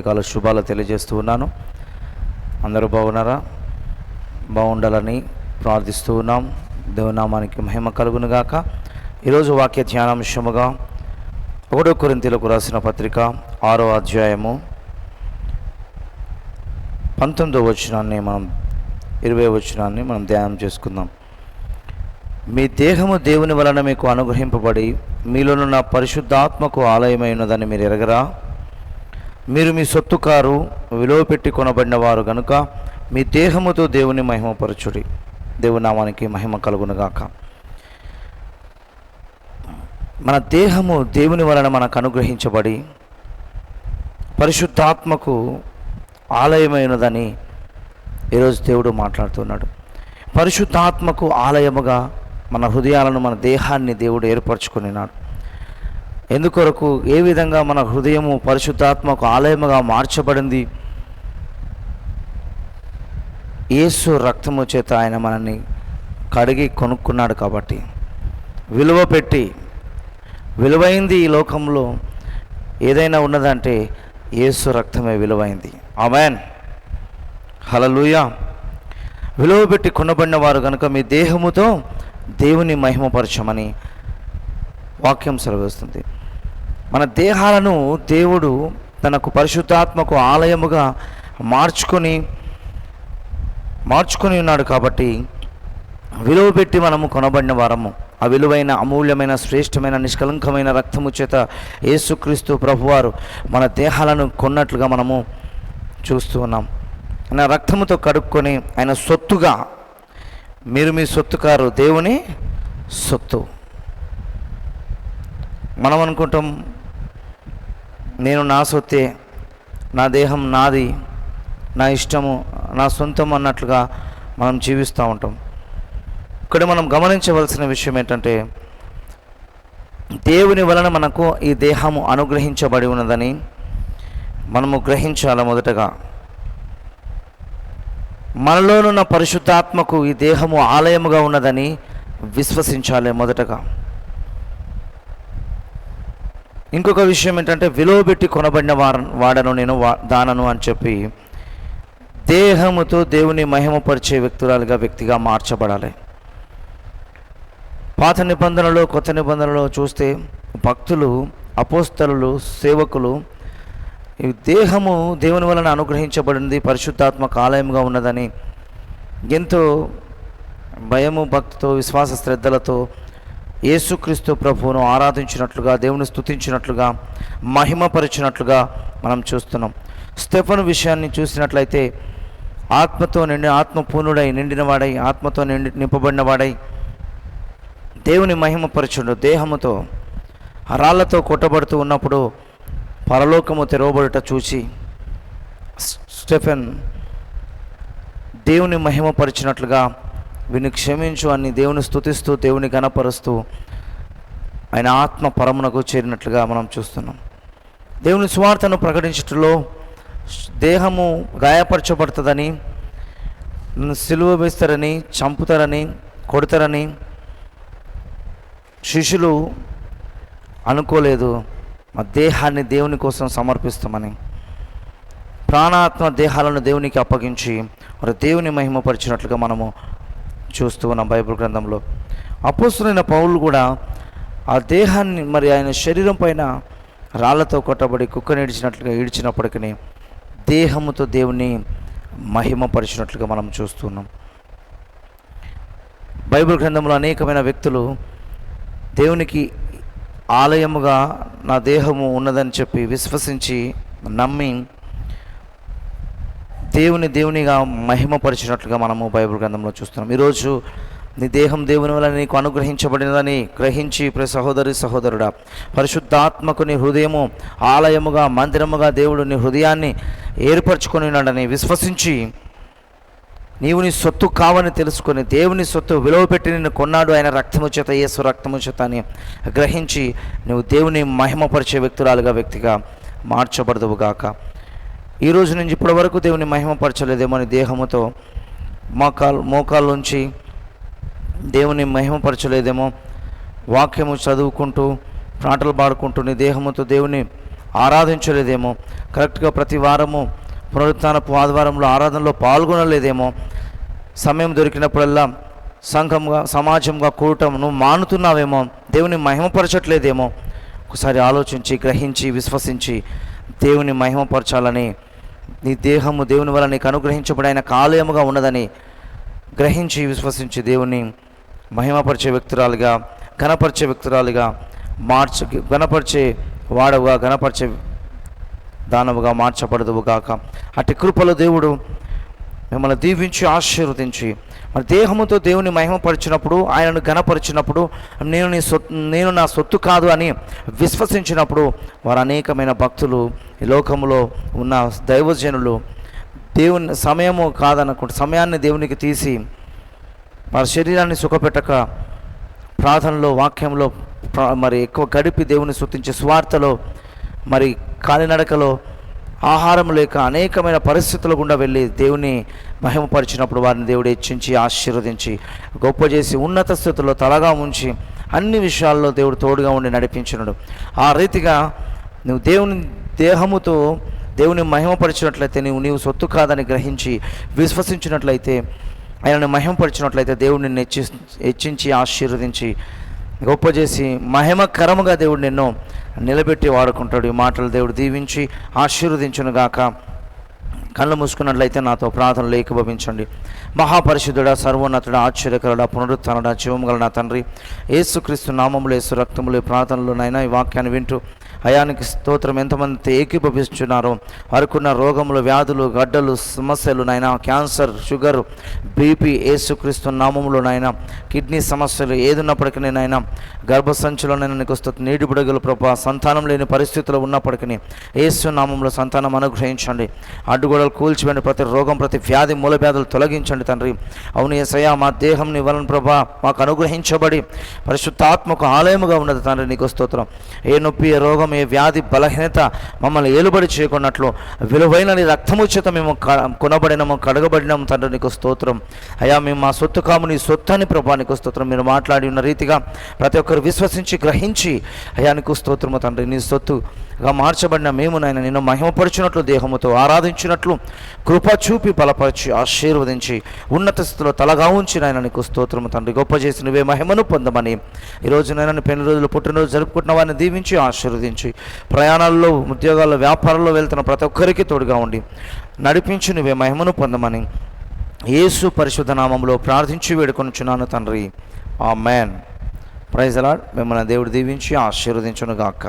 కాల శుభాలు తెలియజేస్తూ ఉన్నాను. అందరూ బాగున్నారా? బాగుండాలని ప్రార్థిస్తూ ఉన్నాం. దేవనామానికి మహిమ కలుగునుగాక. ఈరోజు వాక్య ధ్యానాంశముగా ఒకటో కొరింతీలకు రాసిన పత్రిక ఆరో అధ్యాయము పంతొమ్మిదో వచనాన్ని మనం ఇరవై వచనాన్ని మనం ధ్యానం చేసుకుందాం. మీ దేహము దేవుని వలన మీకు అనుగ్రహింపబడి మీలోనున్న పరిశుద్ధాత్మకు ఆలయమైనదని మీరు ఎరగరా? మీరు మీ సొత్తు కారు విలువ పెట్టి కొనబడిన వారు గనుక మీ దేహముతో దేవుని మహిమపరచుడి. దేవునామానికి మహిమ కలుగునుగాక. మన దేహము దేవుని వలన మనకు అనుగ్రహించబడి పరిశుద్ధాత్మకు ఆలయమైనదని ఈరోజు దేవుడు మాట్లాడుతున్నాడు. పరిశుద్ధాత్మకు ఆలయముగా మన హృదయాలను మన దేహాన్ని దేవుడు ఏర్పరచుకునేనాడు. ఎందుకొరకు ఏ విధంగా మన హృదయము పరిశుద్ధాత్మకు ఆలయముగా మార్చబడింది? యేసు రక్తము చేత ఆయన మనల్ని కడిగి కొనుక్కున్నాడు కాబట్టి. విలువ పెట్టి విలువైంది ఈ లోకంలో ఏదైనా ఉన్నదంటే యేసు రక్తమే విలువైంది. ఆమెన్. హలలుయా విలువ పెట్టి కొనబడిన వారు కనుక మీ దేహముతో దేవుని మహిమపరచమని వాక్యం సెలవిస్తుంది. మన దేహాలను దేవుడు తనకు పరిశుద్ధాత్మకు ఆలయముగా మార్చుకొని మార్చుకొని ఉన్నాడు కాబట్టి విలువ పెట్టి మనము కొనబడిన వారము. ఆ విలువైన అమూల్యమైన శ్రేష్టమైన నిష్కలంకమైన రక్తము చేత యేసుక్రీస్తు ప్రభువారు మన దేహాలను కొన్నట్లుగా మనము చూస్తూ ఉన్నాం. ఆయన రక్తముతో కడుక్కొని ఆయన సొత్తుగా మీరు మీ సొత్తు కారు దేవుని సొత్తు. మనం అనుకుంటాం నేను నా సొత్తే నా దేహం నాది నా ఇష్టము నా సొంతం అన్నట్లుగా మనం జీవిస్తూ ఉంటాం. ఇక్కడ మనం గమనించవలసిన విషయం ఏంటంటే దేవుని వలన మనకు ఈ దేహము అనుగ్రహించబడి ఉన్నదని మనము గ్రహించాలి మొదటగా? మనలోనున్న పరిశుద్ధాత్మకు ఈ దేహము ఆలయముగా ఉన్నదని విశ్వసించాలి మొదటగా. ఇంకొక విషయం ఏంటంటే విలువ పెట్టి కొనబడిన వార వాడను నేను వా దానను అని చెప్పి దేహముతో దేవుని మహిమపరిచే వ్యక్తురాలుగా వ్యక్తిగా మార్చబడాలి. పాత నిబంధనలో కొత్త నిబంధనలో చూస్తే భక్తులు అపోస్తలు సేవకులు ఈ దేహము దేవుని వలన అనుగ్రహించబడింది పరిశుద్ధాత్మ ఆలయంగా ఉన్నదని ఎంతో భయము భక్తితో విశ్వాస శ్రద్ధలతో యేసుక్రీస్తు ప్రభువును ఆరాధించినట్లుగా దేవుని స్తుతించినట్లుగా మహిమపరిచినట్లుగా మనం చూస్తున్నాం. స్టెఫను విషయాన్ని చూసినట్లయితే ఆత్మతో నిండి ఆత్మపూర్ణుడై నిండినవాడై ఆత్మతో నిండి నింపబడినవాడై దేవుని మహిమపరచుడు దేహముతో రాళ్ళతో కొట్టబడుతూ ఉన్నప్పుడు పరలోకము తెరవబడుట చూసి స్టెఫెన్ దేవుని మహిమపరిచినట్లుగా వీని క్షమించు అని దేవుని స్థుతిస్తూ దేవుని గణపరుస్తూ ఆయన ఆత్మ పరమునకు చేరినట్లుగా మనం చూస్తున్నాం. దేవుని స్వార్థను ప్రకటించటంలో దేహము గాయపరచబడుతుందని సిలువ వేస్తారని చంపుతారని కొడతారని శిష్యులు అనుకోలేదు. మా దేహాన్ని దేవుని కోసం సమర్పిస్తామని ప్రాణాత్మ దేహాలను దేవునికి అప్పగించి మరి దేవుని మహిమపరిచినట్లుగా మనము చూస్తూ ఉన్నాం బైబిల్ గ్రంథంలో. అపోస్తులైన పౌలు కూడా ఆ దేహాన్ని మరి ఆయన శరీరం పైన రాళ్ళతో కొట్టబడి కుక్క నిడిచినట్లుగా ఈడ్చినప్పటికీ దేహముతో దేవుని మహిమపరిచినట్లుగా మనం చూస్తున్నాం బైబిల్ గ్రంథంలో అనేకమైన వ్యక్తులు దేవునికి ఆలయముగా నా దేహము ఉన్నదని చెప్పి విశ్వసించి నమ్మి దేవుని దేవునిగా మహిమపరిచినట్లుగా మనము బైబిల్ గ్రంథంలో చూస్తున్నాం. ఈరోజు నీ దేహం దేవుని వల్ల నీకు అనుగ్రహించబడినదని గ్రహించి ప్ర సహోదరి సహోదరుడా పరిశుద్ధాత్మకు నీ హృదయము ఆలయముగా మందిరముగా దేవుడు నీ హృదయాన్ని ఏర్పరచుకొని ఉన్నాడని విశ్వసించి నీవు నీ సొత్తు కావని తెలుసుకొని దేవుని సొత్తు విలువ పెట్టి నిన్ను కొన్నాడు ఆయన రక్తము చేత యేసు రక్తము చేత అని గ్రహించి నువ్వు దేవుని మహిమపరిచే వ్యక్తురాలుగా వ్యక్తిగా మార్చబడదువుగాక ఈ రోజు నుంచి ఇప్పటి వరకు దేవుని మహిమపరచలేదేమో అని దేహముతో మోకాలు మోకాల్లోంచి దేవుని మహిమపరచలేదేమో వాక్యము చదువుకుంటూ పాటలు పాడుకుంటూ నీ దేహముతో దేవుని ఆరాధించలేదేమో. కరెక్ట్గా ప్రతి వారము పునరుత్నపు ఆదివారంలో ఆరాధనలో పాల్గొనలేదేమో. సమయం దొరికినప్పుడల్లా సంఘంగా సమాజంగా కూడటం నువ్వు మానుతున్నావేమో. దేవుని మహిమపరచట్లేదేమో ఒకసారి ఆలోచించి గ్రహించి విశ్వసించి దేవుని మహిమపరచాలని నీ దేహము దేవుని వల్ల నీకు అనుగ్రహించబడిన కాలయముగా ఉన్నదని గ్రహించి విశ్వసించి దేవుని మహిమపరిచే వ్యక్తురాలుగా ఘనపరిచే వ్యక్తురాలుగా మార్చ ఘనపరిచే వాడవుగా ఘనపరిచే దానవుగా మార్చబడదువుగాక. గాక అట్టి కృపలో దేవుడు మిమ్మల్ని దీవించి ఆశీర్వదించి మరి దేహముతో దేవుని మహిమపరిచినప్పుడు ఆయనను ఘనపరిచినప్పుడు నేను నీ నేను నా సొత్తు కాదు అని విశ్వసించినప్పుడు వారు అనేకమైన భక్తులు ఈ లోకంలో ఉన్న దైవజనులు దేవుని సమయము కాదనుకుంటే సమయాన్ని దేవునికి తీసి వారి శరీరాన్ని సుఖపెట్టక ప్రార్థనలో వాక్యంలో మరి ఎక్కువ గడిపి దేవుని స్తుతించే స్వార్థలో మరి కాలినడకలో ఆహారం లేక అనేకమైన పరిస్థితుల గుండా వెళ్ళి దేవుని మహిమపరిచినప్పుడు వారిని దేవుడు హెచ్చించి ఆశీర్వదించి గొప్ప చేసి ఉన్నత స్థితిలో తలగా ఉంచి అన్ని విషయాల్లో దేవుడు తోడుగా ఉండి నడిపించినడు. ఆ రీతిగా నువ్వు దేవుని దేహముతో దేవుని మహిమపరిచినట్లయితే నీవు నీవు సొత్తు కాదని గ్రహించి విశ్వసించినట్లయితే ఆయనను మహిమపరిచినట్లయితే దేవుడిని నిన్ను హెచ్చి హెచ్చించి ఆశీర్వదించి గొప్ప చేసి మహిమకరముగా దేవుడు నిన్ను నిలబెట్టి వాడుకుంటాడు. ఈ మాటలు దేవుడు దీవించి ఆశీర్వదించునుగాక. కళ్ళు మూసుకున్నట్లయితే నాతో ప్రార్థనలు ఏకీభవించండి మహాపరిశుద్ధుడా సర్వోన్నతుడా ఆశ్చర్యకరుడా పునరుత్నడా గల నా తండ్రి ఏసుక్రీస్తు నామములు ఏసు రక్తములు ఈ ప్రార్థనలోనైనా ఈ వాక్యాన్ని వింటూ అయానికి స్తోత్రం. ఎంతమంది ఏకీభవిస్తున్నారో? వారికున్న రోగములు వ్యాధులు గడ్డలు సమస్యలు నైనా క్యాన్సర్ షుగర్ బీపీ ఏసుక్రీస్తు నామములోనైనా కిడ్నీ సమస్యలు ఏదున్నప్పటికీ నైనా గర్భసంచులోనైనా నీకు వస్తుంది నీటి బుడగలు ప్రభా సంతానం లేని పరిస్థితులు ఉన్నప్పటికీ ఏసు నామంలో సంతానం అనుగ్రహించండి. అడ్డుగోడలు కూల్చివేయండి. ప్రతి రోగం ప్రతి వ్యాధి మూల వ్యాధులు తొలగించండి తండ్రి. అవును ఏసయ్యా మా దేహం నీ వలన ప్రభా మాకు అనుగ్రహించబడి పరిశుద్ధాత్మకు ఆలయముగా ఉన్నది తండ్రి నీకు స్తోత్రం. ఏ నొప్పి ఏ రోగం ఏ వ్యాధి బలహీనత మమ్మల్ని ఏలుబడి చేయకున్నట్లు విలువైన నీ రక్తము చేత మేము కొనబడినము కడగబడినాము. తండ్రి నీకు స్తోత్రం. అయ్యా మేము మా సొత్తు కాము నీ సొత్తు అని ప్రభా నీకు స్తోత్రం. మీరు మాట్లాడి ఉన్న రీతిగా ప్రతి ఒక్కరు విశ్వసించి గ్రహించి అయ్యా నీకు స్తోత్రము తండ్రి. నీ సొత్తుగా మార్చబడిన మేము నాయన నిన్ను మహిమపరిచినట్లు దేహముతో ఆరాధించినట్లు కృప చూపి బలపరిచి ఆశీర్వదించి ఉన్నత స్థితిలో తలగా ఉంచి నాయన నీకు స్తోత్రము తండ్రి. గొప్ప చేసి నువ్వే మహిమను పొందమని. ఈరోజు నేను పెళ్ళి రోజులు పుట్టినరోజు జరుపుకుంటున్న వారిని దీవించి ఆశీర్వదించి ప్రయాణాల్లో ఉద్యోగాల్లో వ్యాపారాల్లో వెళ్తున్న ప్రతి ఒక్కరికి తోడుగా ఉండి నడిపించి నువ్వే మహిమను పొందమని యేసు పరిశుద్ధ నామంలో ప్రార్థించి వేడుకొనుచున్నాను తండ్రి. ఆ మ్యాన్ ప్రైజ్ అలాడ్ మిమ్మల్ని దేవుడు దీవించి ఆశీర్వదించునుగాక.